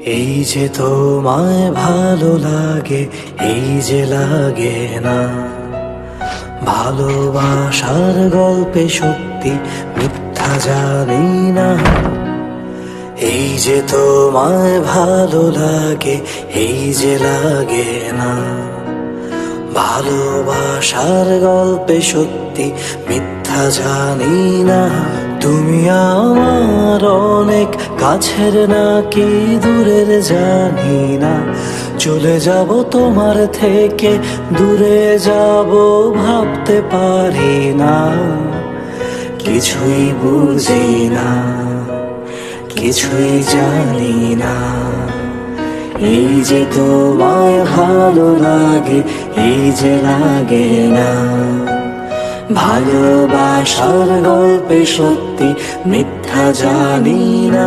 এই যে তোমায় ভালো লাগে, এই যে লাগে না। ভালোবাসার গল্পে সত্যি মিথ্যা জানি না। এই যে তোমায় ভালো লাগে, এই যে লাগে না। ভালোবাসার গল্পে সত্যি মিথ্যা জানি না। তুমি আমার অনেক কাছের নাকি দূরের জানি না। চলে যাব তোমার থেকে, দূরে যাব ভাবতে পারি না। কিছুই বুঝি না, কিছুই জানি না। এই যে তোমায় ভালো লাগে, এই যে লাগে না। ভালোবাসার গল্পে সত্যি মিথ্যা জানি না।